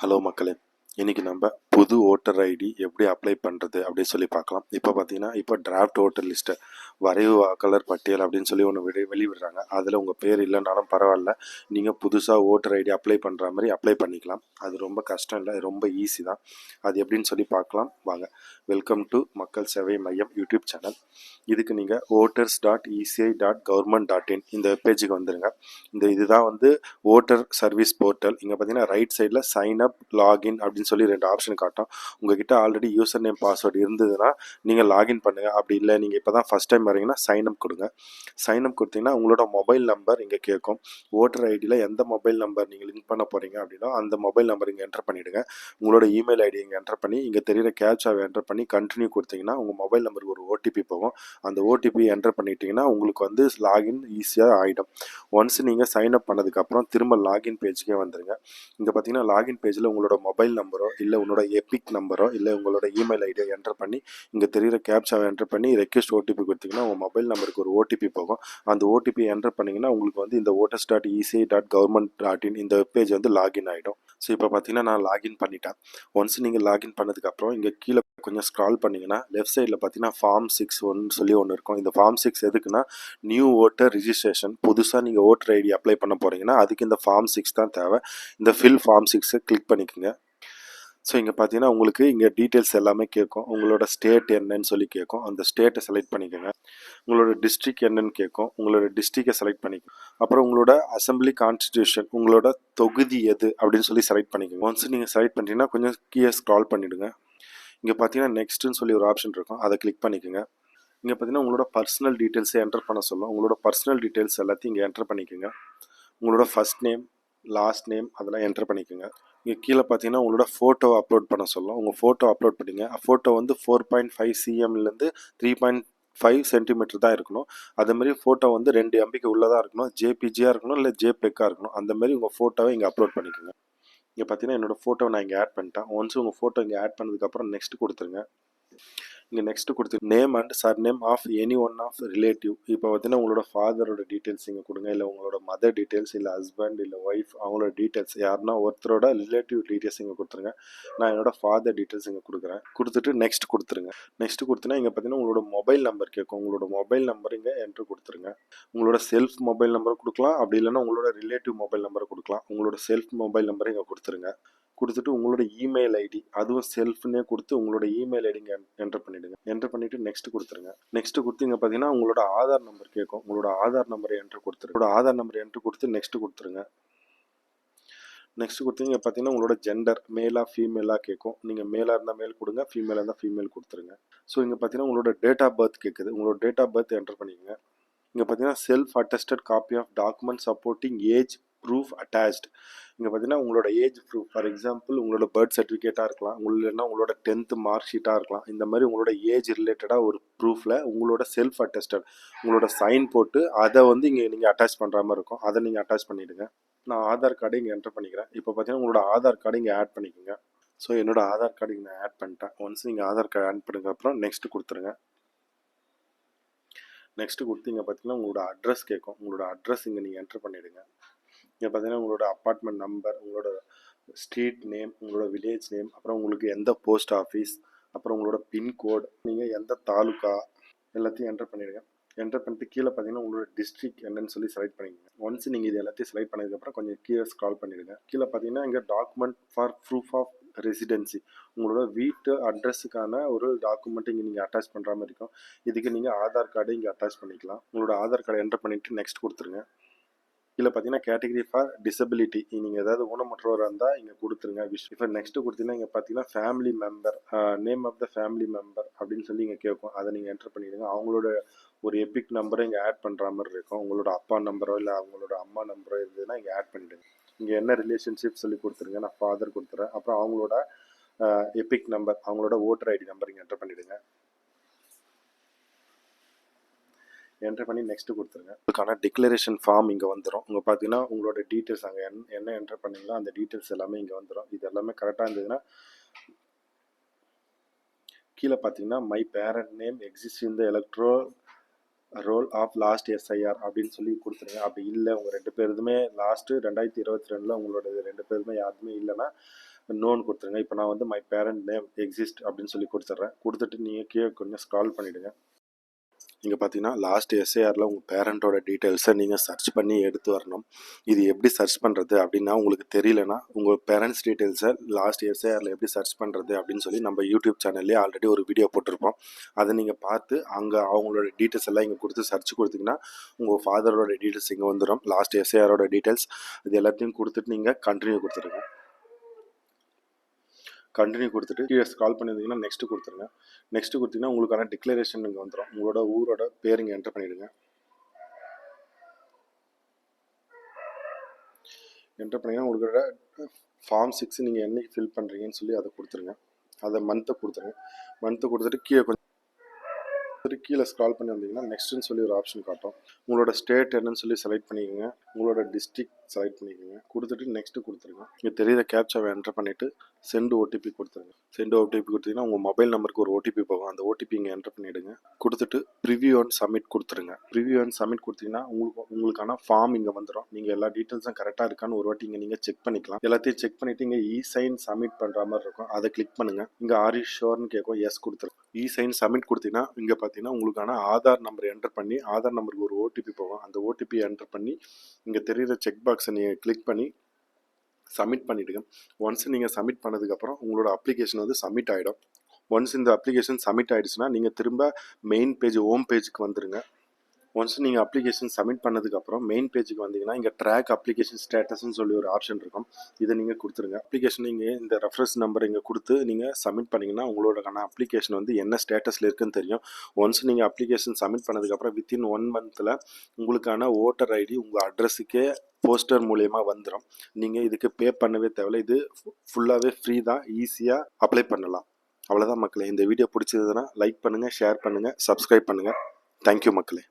Hello மக்களே இன்றைக்கி நம்ம புது ஓட்டர் ஐடி எப்படி அப்ளை பண்ணுறது அப்படின்னு சொல்லி பார்க்கலாம். இப்போ பார்த்தீங்கன்னா இப்போ டிராஃப்ட் ஓட்டர் லிஸ்ட்டை வரைவு வாக்காளர் பட்டியல் அப்படின்னு சொல்லி ஒன்று வெளி வெளிவிடுறாங்க அதில் உங்கள் பேர் இல்லைனாலும் பரவாயில்ல. நீங்கள் புதுசாக ஓட்டர் ஐடி அப்ளை பண்ணுற மாதிரி அப்ளை பண்ணிக்கலாம். அது ரொம்ப கஷ்டம் இல்லை ரொம்ப ஈஸி தான். அது எப்படின்னு சொல்லி பார்க்கலாம். வாங்க. வெல்கம் டு மக்கள் சேவை மையம் யூடியூப் சேனல். இதுக்கு நீங்கள் voters dot ECI dot government dot in இந்த வெப்பேஜுக்கு வந்துடுங்க இந்த இதுதான் வந்து ஓட்டர் சர்வீஸ் போர்ட்டல். இங்கே பார்த்தீங்கன்னா ரைட் சைடில் சைன் அப் லாகின் அப்படின்னு சொல்லி ரெண்டு ஆப்ஷன் காட்டும். உங்ககிட்ட ஆல்ரெடி யூசர் நேம் பாஸ்வேர்டு இருந்ததுன்னா நீங்கள் லாகின் பண்ணுங்கள் அப்படி இல்லை நீங்கள் இப்போ தான் ஃபஸ்ட் டைம் வரீங்கன்னா சைன் அப் கொடுங்க. சைன் அப் கொடுத்தீங்கன்னா உங்களோட மொபைல் நம்பர் இங்கே கேட்கும். ஓட்டர் ஐடியில் எந்த மொபைல் நம்பர் நீங்கள் லிங்க் பண்ண போகிறீங்க அப்படின்னா அந்த மொபைல் நம்பர் இங்கே என்டர் பண்ணிவிடுங்க உங்களோட இமெயில் ஐடி இங்கே என்டர் பண்ணி இங்கே தெரியிற கேப்சாவை என்டர் பண்ணி கண்டினியூ கொடுத்தீங்கன்னா உங்கள் மொபைல் நம்பருக்கு ஒரு ஓடிபி போகும். அந்த ஓடிபி என்டர் பண்ணிட்டீங்கன்னா உங்களுக்கு வந்து லாகின் ஈஸியாக ஆகிடும் ஒன்ஸ் நீங்கள் சைன் அப் பண்ணதுக்கப்புறம் திரும்ப லாகின் பேஜுக்கே வந்துடுங்க இங்கே பார்த்தீங்கன்னா லாகின் பேஜில் உங்களோட மொபைல் நம்பரோ இல்லை உன்னோட எபிக் நம்பரோ இல்லை உங்களோட இமெயில் ஐடியோ என்டர் பண்ணி இங்கே தெரியிற கேப்சாவை என்டர் பண்ணி ரெக்வஸ்ட் ஓடிபி கொடுத்தீங்கன்னா உங்கள் மொபைல் நம்பருக்கு ஒரு ஓடிபி போகும். அந்த ஓடிபி என்டர் பண்ணிங்கன்னா உங்களுக்கு வந்து இந்த voters dot ECI dot government dot in இந்த பேஜ் வந்து லாகின் ஆகிடும் ஸோ இப்போ பார்த்தீங்கன்னா நான் லாகின் பண்ணிட்டேன். ஒன்ஸ் நீங்கள் லாகின் பண்ணதுக்கப்புறம் இங்கே கீழே கொஞ்சம் ஸ்க்ரால் பண்ணிங்கன்னா லெஃப்ட் சைடில் பார்த்தீங்கன்னா ஃபார்ம் சிக்ஸ் ஒன்று சொல்லி ஒன்று இருக்கும். இந்த ஃபார்ம் சிக்ஸ் எதுக்குன்னா நியூ ஓட்டர் ரிஜிஸ்ட்ரேஷன் புதுசாக நீங்கள் ஓட்டர் ஐடி அப்ளை பண்ண போகிறீங்கன்னா அதுக்கு இந்த ஃபார்ம் சிக்ஸ் தான் தேவை. இந்த ஃபில் ஃபார்ம் சிக்ஸை கிளிக் பண்ணிக்கோங்க. ஸோ இங்கே பார்த்தீங்கன்னா உங்களுக்கு இங்கே டீட்டெயில்ஸ் எல்லாமே கேட்கும் உங்களோட ஸ்டேட் என்னன்னு சொல்லி கேட்கும் அந்த ஸ்டேட்டை செலக்ட் பண்ணிக்கோங்க. உங்களோட டிஸ்ட்ரிக் என்னன்னு கேட்கும் உங்களோட டிஸ்ட்ரிக்டை செலக்ட் பண்ணிக்கோங்க. அப்புறம் உங்களோட அசம்பிளி கான்ஸ்டிடியூஷன் உங்களோட தொகுதி எது அப்படின்னு சொல்லி செலக்ட் பண்ணிக்கோங்க. ஒன்ஸ் நீங்கள் செலக்ட் பண்ணிட்டீங்கன்னா கொஞ்சம் கீழே ஸ்க்ரால் பண்ணிவிடுங்க இங்கே பார்த்தீங்கன்னா நெக்ஸ்ட்டுன்னு சொல்லி ஒரு ஆப்ஷன் இருக்கும். அதை கிளிக் பண்ணிக்கோங்க. இங்கே பார்த்தீங்கன்னா உங்களோட பர்சனல் டீட்டெயில்ஸை என்டர் பண்ண சொல்லும். உங்களோட பர்சனல் டீட்டெயில்ஸ் எல்லாத்தையும் இங்கே என்டர் பண்ணிக்கோங்க. உங்களோட ஃபர்ஸ்ட் நேம் லாஸ்ட் நேம் அதெல்லாம் என்டர் பண்ணிக்கோங்க. இங்கே கீழே பார்த்தீங்கன்னா உங்களோட ஃபோட்டோ அப்லோட் பண்ண சொல்லலாம் உங்கள் ஃபோட்டோ அப்லோட் பண்ணிங்க. ஃபோட்டோ வந்து ஃபோர் பாயிண்ட் ஃபைவ் சிஎம்லேருந்து த்ரீ பாயிண்ட் ஃபைவ் சென்டிமீட்டர் தான் இருக்கணும். அதேமாரி ஃபோட்டோ வந்து ரெண்டு எம்பிக்கு உள்ளதாக இருக்கணும். ஜேபிஜியாக இருக்கணும் இல்லை ஜேபெக்காக இருக்கணும். அந்தமாரி உங்கள் ஃபோட்டோவை இங்கே அப்லோட் பண்ணிக்கோங்க. இங்கே பார்த்தீங்கன்னா என்னோடய ஃபோட்டோவை நான் இங்கே ஆட் பண்ணிட்டேன். ஒன்ஸ் உங்கள் ஃபோட்டோ இங்கே ஆட் பண்ணதுக்கப்புறம் நெக்ஸ்ட் கொடுத்துருங்க. இங்கே நெக்ஸ்ட் கொடுத்து name and surname of any one of relative இப்போ பார்த்தீங்கன்னா உங்களோட ஃபாதரோட டீட்டெயில்ஸ் இங்கே கொடுங்க. இல்லை உங்களோட மதர் டீட்டெயில்ஸ் இல்லை ஹஸ்பண்ட் இல்லை ஒய்ஃப் அவங்களோட டீட்டெயில்ஸ் யாருன்னா ஒருத்தரோட ரிலேட்டிவ் டீட்டெயில்ஸ் இங்கே கொடுத்துருங்க. நான் என்னோட ஃபாதர் டீட்டெயில்ஸ் இங்கே கொடுக்குறேன். கொடுத்துட்டு நெக்ஸ்ட் கொடுத்துருங்க. நெக்ஸ்ட் கொடுத்தீங்கன்னா இங்கே பார்த்தீங்கன்னா உங்களோட மொபைல் நம்பர் கேட்கும். உங்களோட மொபைல் நம்பர் இங்கே என்ட்ரு கொடுத்துருங்க. உங்களோட செல்ஃப் மொபைல் நம்பர் கொடுக்கலாம். அப்படி இல்லைன்னா உங்களோட ரிலேட்டிவ் மொபைல் நம்பரை கொடுக்கலாம். உங்களோட செல்ஃப் மொபைல் நம்பர் இங்கே கொடுத்துருங்க. கொடுத்துட்டு உங்களோட இமெயில் ஐடி அதுவும் செல்ஃப்னே கொடுத்து உங்களோட இமெயில் ஐடி என்டர் பண்ணி பண்ணிடுங்க. என்டர் பண்ணிவிட்டு நெக்ஸ்ட் கொடுத்துருங்க. நெக்ஸ்ட் கொடுத்து இங்கே பார்த்தீங்கன்னா உங்களோட ஆதார் நம்பர் கேட்கும். உங்களோட ஆதார் நம்பரை என்ட்ரு கொடுத்துருங்க. உங்களோட ஆதார் நம்பரை என்ட்ரு கொடுத்து நெக்ஸ்ட் கொடுத்துருங்க. நெக்ஸ்ட் கொடுத்தீங்க பார்த்தீங்கன்னா உங்களோட ஜெண்டர் மேலாக ஃபீமேலாக கேட்கும். நீங்கள் மேலாக இருந்தால் மேல் கொடுங்க ஃபீமேலாக இருந்தால் ஃபீமேல் கொடுத்துருங்க. ஸோ இங்கே பார்த்தீங்கன்னா உங்களோட டேட் ஆஃப் பர்த் கேட்குது. உங்களோட டேட் ஆஃப் பர்த் என்டர் பண்ணிக்கோங்க. இங்கே பார்த்தீங்கன்னா self attested copy of document supporting age proof attached இங்கே பார்த்தீங்கன்னா உங்களோட ஏஜ் ப்ரூஃப் ஃபார் எக்ஸாம்பிள் உங்களோட பர்த் சர்டிஃபிகேட்டாக இருக்கலாம் இல்லைன்னா உங்களோட டென்த்து மார்க் ஷீட்டாக இருக்கலாம். இந்த மாதிரி உங்களோட ஏஜ் ரிலேட்டடாக ஒரு ப்ரூஃபில் உங்களோட செல்ஃப் அட்டஸ்டட் உங்களோட சைன் போட்டு அதை வந்து இங்கே நீங்கள் அட்டாச் பண்ணுற மாதிரி இருக்கும். அதை நீங்கள் அட்டாச் பண்ணிவிடுங்க நான் ஆதார் கார்டு இங்கே என்டர் பண்ணிக்கிறேன். இப்போ பார்த்தீங்கன்னா உங்களோட ஆதார் கார்டு இங்கே ஆட் பண்ணிக்கோங்க. ஸோ என்னோட ஆதார் கார்டு இங்கே நான் ஆட் பண்ணிட்டேன். ஒன்ஸ் நீங்கள் ஆதார் கார்டு ஆட் பண்ணுங்க அப்புறம் நெக்ஸ்ட்டு கொடுத்துருங்க. நெக்ஸ்ட்டு கொடுத்தீங்க பார்த்தீங்கன்னா உங்களோட அட்ரஸ் கேட்கும் உங்களோட அட்ரஸ் இங்கே நீங்கள் என்டர் பண்ணிவிடுங்க இங்கே பார்த்தீங்கன்னா உங்களோட அப்பார்ட்மெண்ட் நம்பர் உங்களோட ஸ்ட்ரீட் நேம் உங்களோட வில்லேஜ் நேம் அப்புறம் உங்களுக்கு எந்த போஸ்ட் ஆஃபீஸ் அப்புறம் உங்களோட பின்கோட் நீங்கள் எந்த தாலுக்கா எல்லாத்தையும் என்டர் பண்ணிவிடுங்க என்டர் பண்ணிட்டு கீழே பார்த்தீங்கன்னா உங்களோட டிஸ்ட்ரிக் என்னன்னு சொல்லி செலக்ட் பண்ணிக்கோங்க. ஒன்ஸ் நீங்கள் இது எல்லாத்தையும் செலக்ட் பண்ணதுக்கப்புறம் கொஞ்சம் கீழே ஸ்க்ரால் பண்ணிடுங்க. கீழே பார்த்தீங்கன்னா இங்கே document for proof of residency உங்களோட வீட்டு அட்ரஸுக்கான ஒரு டாக்குமெண்ட் இங்கே நீங்கள் அட்டாச் பண்ணுற மாதிரி இருக்கும். இதுக்கு நீங்கள் ஆதார் கார்டு இங்கே அட்டாச் பண்ணிக்கலாம். உங்களோட ஆதார் கார்டை என்டர் பண்ணிவிட்டு நெக்ஸ்ட் கொடுத்துருங்க. கீழே பார்த்தீங்கன்னா கேட்டகரி ஃபார் டிசபிலிட்டி நீங்கள் ஏதாவது ஊனமுற்றவராக இருந்தால் இங்கே கொடுத்துருங்க விஷ் இப்போ நெக்ஸ்ட்டு கொடுத்தீங்கன்னா இங்கே பார்த்தீங்கன்னா family member name of the family member அப்படின்னு சொல்லி இங்கே கேட்கும். அதை நீங்கள் என்டர் பண்ணிடுங்க. அவங்களோட ஒரு எபிக் நம்பரை இங்கே ஆட் பண்ணுற மாதிரி இருக்கும். உங்களோட அப்பா நம்பரோ இல்லை அவங்களோட அம்மா நம்பரோ இருந்ததுன்னா இங்கே ஆட் பண்ணிடுங்க. இங்கே என்ன ரிலேஷன்ஷிப் சொல்லி கொடுத்துருங்க. நான் ஃபாதர் கொடுத்துறேன். அப்புறம் அவங்களோட எபிக் நம்பர் அவங்களோட ஓட்டர் ஐடி நம்பர் இங்கே என்டர் பண்ணிவிடுங்க என்ட்ரு பண்ணி நெக்ஸ்ட் கொடுத்துருங்க. அதுக்கான டிக்ளரேஷன் ஃபார்ம் இங்கே வந்துடும் உங்கள் பார்த்தீங்கன்னா உங்களோட டீட்டெயில்ஸ் அங்கே என் என்ன என்ட்ரு பண்ணீங்களோ அந்த டீட்டெயில்ஸ் எல்லாமே இங்கே வந்துடும் இது எல்லாமே கரெக்டாக இருந்ததுன்னா கீழே பார்த்தீங்கன்னா my parent name exist in the electoral roll of last SIR அப்படின்னு சொல்லி கொடுத்துருங்க. அப்படி இல்லை உங்கள் ரெண்டு பேருதுமே லாஸ்ட்டு ரெண்டாயிரத்தி இருபத்தி ரெண்டில் உங்களோட ரெண்டு பேருமே யாருமே இல்லைன்னா நோன் கொடுத்துருங்க. இப்போ நான் வந்து மை பேரண்ட் நேம் எக்ஸிஸ்ட் அப்படின்னு சொல்லி கொடுத்துட்றேன் கொடுத்துட்டு நீங்கள் கீழே கொஞ்சம் ஸ்க்ரால் பண்ணிவிடுங்க இங்கே பார்த்தீங்கன்னா லாஸ்ட் எஸ்ஏஆரில் உங்கள் பேரண்ட்டோட டீட்டெயில்ஸை நீங்கள் சர்ச் பண்ணி எடுத்து வரணும். இது எப்படி சர்ச் பண்ணுறது அப்படின்னா உங்களுக்கு தெரியலனா உங்கள் பேரண்ட்ஸ் டீட்டெயில்ஸை லாஸ்ட் எஸ்ஏஆரில் எப்படி சர்ச் பண்ணுறது அப்படின்னு சொல்லி நம்ம யூடியூப் சேனல்லே ஆல்ரெடி ஒரு வீடியோ போட்டிருப்போம். அதை நீங்கள் பார்த்து அங்கே அவங்களோட டீட்டெயில்ஸ் எல்லாம் இங்கே கொடுத்து சர்ச் கொடுத்தீங்கன்னா உங்கள் ஃபாதரோட டீட்டெயில்ஸ் இங்கே வந்துடும் லாஸ்ட் எஸ்ஏஆரோட டீட்டெயில்ஸ் இது எல்லாத்தையும் கொடுத்துட்டு நீங்கள் கண்டினியூ கொடுத்துருங்க. கண்டினியூ கொடுத்துட்டு கீழே ஸ்கால் பண்ணியிருந்தீங்கன்னா நெக்ஸ்ட் கொடுத்துருங்க. நெக்ஸ்ட் கொடுத்தீங்கன்னா உங்களுக்கான டிக்ளரேஷன் இங்கே வந்துடும் உங்களோட ஊரோட பேர் இங்கே என்டர் பண்ணிவிடுங்க என்டர் பண்ணிங்கன்னா உங்களோட ஃபார்ம் சிக்ஸ் நீங்கள் என்னைக்கு ஃபில் பண்ணுறீங்கன்னு சொல்லி அதை கொடுத்துருங்க. அதை மந்த்தை கொடுத்துருங்க. மந்த்தை கொடுத்துட்டு கீழே கொஞ்சம் கொடுத்துட்டு கீழே ஸ்க்ரால் பண்ணி வந்தீங்கன்னா நெக்ஸ்ட்டுன்னு சொல்லி ஒரு ஆப்ஷன் காட்டும். உங்களோட ஸ்டேட் என்னன்னு சொல்லி செலக்ட் பண்ணிக்கோங்க. உங்களோட டிஸ்ட்ரிக்ட் செலக்ட் பண்ணிக்கோங்க. கொடுத்துட்டு நெக்ஸ்ட் கொடுத்துருங்க. இங்கே தெரியுற கேப்சாவை என்டர் பண்ணிவிட்டு சென்ட் ஓடிபி கொடுத்துருங்க. சென்ட் ஓடிபி கொடுத்தீங்கன்னா உங்கள் மொபைல் நம்பருக்கு ஒரு ஓடிபி போகும். அந்த ஓடிபி இங்கே என்டர் பண்ணிவிடுங்க கொடுத்துட்டு ப்ரிவியூ அண்ட் சப்மிட் கொடுத்துருங்க. ப்ரிவியூ அண்ட் சப்மிட் கொடுத்தீங்கன்னா உங்களுக்கு உங்களுக்கான ஃபார்ம் இங்கே வந்துடும் நீங்கள் எல்லா டீட்டெயில்ஸும் கரெக்டாக இருக்கான்னு ஒரு வாட்டி இங்கே நீங்கள் செக் பண்ணிக்கலாம். எல்லாத்தையும் செக் பண்ணிவிட்டு இங்கே இ சைன் சப்மிட் பண்ணுற மாதிரி இருக்கும். அதை கிளிக் பண்ணுங்கள் இங்கே ஆர் ஷோர்னு கேட்கும். எஸ் கொடுத்துருங்க. இ சைன் சப்மிட் கொடுத்தீங்கன்னா இங்கே பார்த்தீங்கன்னா உங்களுக்கான ஆதார் நம்பர் என்டர் பண்ணி ஆதார் நம்பருக்கு ஒரு ஓடிபி போகும். அந்த ஓடிபி என்டர் பண்ணி இங்கே தெரியுற செக் பாக்ஸ் நீங்கள் கிளிக் பண்ணி சப்மிட் பண்ணிவிடுங்க ஒன்ஸ் நீங்கள் சப்மிட் பண்ணதுக்கப்புறம் உங்களோட அப்ளிகேஷன் வந்து சப்மிட் ஆகிடும் ஒன்ஸ் இந்த அப்ளிகேஷன் சப்மிட் ஆகிடுச்சுன்னா நீங்கள் திரும்ப மெயின் பேஜ் ஹோம் பேஜுக்கு வந்துடுங்க ஒன்ஸ் நீங்கள் அப்ளிகேஷன் சப்மிட் பண்ணதுக்கப்புறம் மெயின் பேஜுக்கு வந்தீங்கன்னா இங்கே ட்ராக் அப்ளிகேஷன் ஸ்டேட்டஸ்ன்னு சொல்லி ஒரு ஆப்ஷன் இருக்கும். இதை நீங்கள் கொடுத்துருங்க. அப்ளிகேஷன் நீங்கள் இந்த ரெஃபரன்ஸ் நம்பர் இங்கே கொடுத்து நீங்கள் சப்மிட் பண்ணிங்கன்னா உங்களோடக்கான அப்ளிகேஷன் வந்து என்ன ஸ்டேட்டஸில் இருக்குன்னு தெரியும். ஒன்ஸ் நீங்கள் அப்ளிகேஷன் சப்மிட் பண்ணதுக்கப்புறம் வித்தின் ஒன் மந்தில் உங்களுக்கான ஓட்டர் ஐடி உங்கள் அட்ரஸுக்கே போஸ்டர் மூலயமா வந்துடும் நீங்கள் இதுக்கு பே பண்ணவே தேவையில்ல. இது ஃபுல்லாகவே ஃப்ரீ தான். ஈஸியாக அப்ளை பண்ணலாம். அவ்வளோதான் மக்களே. இந்த வீடியோ பிடிச்சதுன்னா லைக் பண்ணுங்கள் ஷேர் பண்ணுங்கள் சப்ஸ்கிரைப் பண்ணுங்கள் தேங்க்யூ மக்களே.